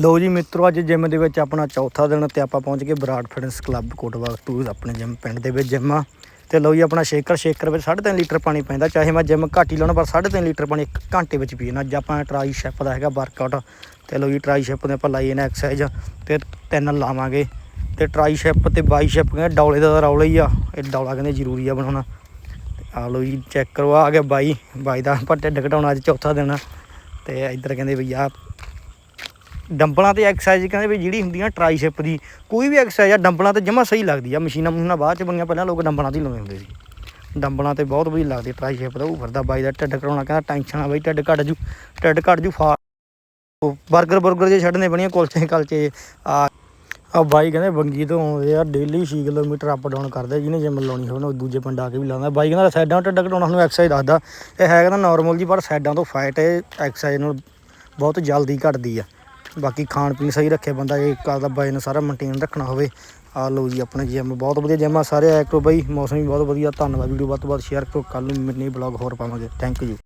ਲੋ ਜੀ ਮਿੱਤਰੋ, ਅੱਜ ਜਿਮ ਦੇ ਵਿੱਚ ਆਪਣਾ ਚੌਥਾ ਦਿਨ ਤੇ ਆਪਾਂ ਪਹੁੰਚ ਗਏ Brar fitness club Kotwa two ਆਪਣੇ ਜਿਮ ਪਿੰਡ ਦੇ ਵਿੱਚ ਜਿਮ ਆ। ਤੇ ਲੋ ਜੀ ਆਪਣਾ ਸ਼ੇਕਰ ਸ਼ੇਕਰ ਵਿੱਚ 3.5 ਲੀਟਰ ਪਾਣੀ ਪੈਂਦਾ, ਚਾਹੇ ਮੈਂ ਜਿਮ ਘੱਟ ਹੀ ਲਾਉਣਾ, ਪਰ 3.5 ਲੀਟਰ ਪਾਣੀ ਇੱਕ ਘੰਟੇ ਵਿੱਚ ਪੀਣਾ ਅੱਜ ਆਪਾਂ ਟਰਾਈ ਸ਼ੈਪ ਦਾ ਹੈਗਾ ਵਰਕਆਊਟ ਤੇ ਲੋ ਜੀ ਟਰਾਈ ਸ਼ੈਪ ਦੇ ਆਪਾਂ ਲਾਈਏ ਨਾ ਐਕਸਰਸਾਈਜ਼ ਤੇ ਤਿੰਨ ਲਾਵਾਂਗੇ। ਤੇ ਟਰਾਈ ਸ਼ੈਪ ਤੇ ਬਾਈ ਸ਼ੈਪ ਕਹਿੰਦੇ ਡੌਲੇ ਦਾ ਤਾਂ ਰੌਲਾ ਹੀ ਆ। ਇਹ ਡੌਲਾ ਕਹਿੰਦੇ ਜ਼ਰੂਰੀ ਆ ਬਣਾਉਣਾ। ਆ ਲੋ ਜੀ ਚੈੱਕ ਕਰੋ, ਆ ਗਿਆ ਬਾਈ ਬਾਈ ਦਾ ਆਪਾਂ ਢਿੱਡ ਘਟਾਉਣਾ ਅੱਜ ਚੌਥਾ ਦਿਨ। ਆ ਤੇ ਇੱਧਰ ਕਹਿੰਦੇ ਵੀ ਆ ਡੰਬਲਾਂ ਤੇ ਐਕਸਰਸਾਈਜ਼ ਕਹਿੰਦੇ ਵੀ ਜਿਹੜੀ ਹੁੰਦੀ ਆ ਟ੍ਰਾਈਸੈਪ ਦੀ, ਕੋਈ ਵੀ ਐਕਸਰਸਾਈਜ਼ ਆ, ਡੰਬਲਾਂ ਤੇ ਜਮਾ ਸਹੀ ਲੱਗਦੀ ਆ। ਮਸ਼ੀਨਾਂ ਮਸ਼ੀਨਾਂ ਬਾਅਦ ਚ ਬਣੀਆਂ, ਪਹਿਲਾਂ ਲੋਕ ਡੰਬਲਾਂ ਤੇ ਲਾਉਂਦੇ ਹੁੰਦੇ ਸੀ। ਡੰਬਲਾਂ ਤੇ ਬਹੁਤ ਵਧੀਆ ਲੱਗਦੀ ਟ੍ਰਾਈਸੈਪ ਦਾ ਉਹ ਫਿਰਦਾ ਬਾਈ ਦਾ ਢਿੱਡ ਕਰਾਉਣਾ, ਕਹਿੰਦਾ ਟੈਨਸ਼ਨ ਆ ਬਾਈ, ਢਿੱਡ ਘਟ ਜੂ, ਢਿੱਡ ਘਟ ਜੂ ਫਾ ਬਰਗਰ 버ਗਰ ਜੇ ਛੱਡਨੇ ਬਣੀਆਂ, ਕੁਲਚੇ ਕਲਚੇ, ਆ। ਆ ਬਾਈ ਕਹਿੰਦੇ ਬੰਗੀ ਤੋਂ ਆਉਂਦੇ ਆ ਡੇਲੀ 6 ਕਿਲੋਮੀਟਰ ਅਪ ਡਾਊਨ ਕਰਦੇ, ਜਿਹਨੇ ਜਿਮ ਲਾਉਣੀ ਹੋਵੇ ਉਹ ਦੂਜੇ ਪਿੰਡ ਆ ਕੇ ਵੀ ਲਾਉਂਦਾ। ਬਾਈ ਕਹਿੰਦਾ ਸਾਈਡਾਂ ਤੋਂ ਢਿੱਡ ਘਟਾਉਣਾ ਸਾਨੂੰ ਐਕਸਰਸਾਈਜ਼ ਦੱਸਦਾ। ਇਹ ਹੈ ਕਹਿੰਦਾ ਨਾਰਮਲ ਜੀ, ਪਰ ਸਾਈਡਾਂ ਤੋਂ ਫੈਟ ਐਕਸਰਸਾਈਜ਼ ਨਾਲ ਬਹੁਤ ਜਲਦੀ ਘਟਦੀ ਆ। ਬਾਕੀ ਖਾਣ ਪੀਣ ਸਹੀ ਰੱਖੇ ਬੰਦਾ ਜੇ ਕਰਦਾ ਬਾਈ ਨੂੰ ਸਾਰਾ ਮੇਨਟੇਨ ਰੱਖਣਾ ਹੋਵੇ। ਆ ਲਓ ਜੀ, ਆਪਣੇ ਜਿਮ ਬਹੁਤ ਵਧੀਆ ਜਿਮ ਆ ਸਾਰੇ ਕਰੋ ਬਾਈ, ਮੌਸਮ ਵੀ ਬਹੁਤ ਵਧੀਆ, ਧੰਨਵਾਦ, ਵੀਡੀਓ ਵੱਧ ਤੋਂ ਵੱਧ ਸ਼ੇਅਰ ਕਰੋ ਕੱਲ ਨੂੰ ਮਿੰਨੀ ਬਲੌਗ ਹੋਰ ਪਾਵਾਂਗੇ ਥੈਂਕ ਯੂ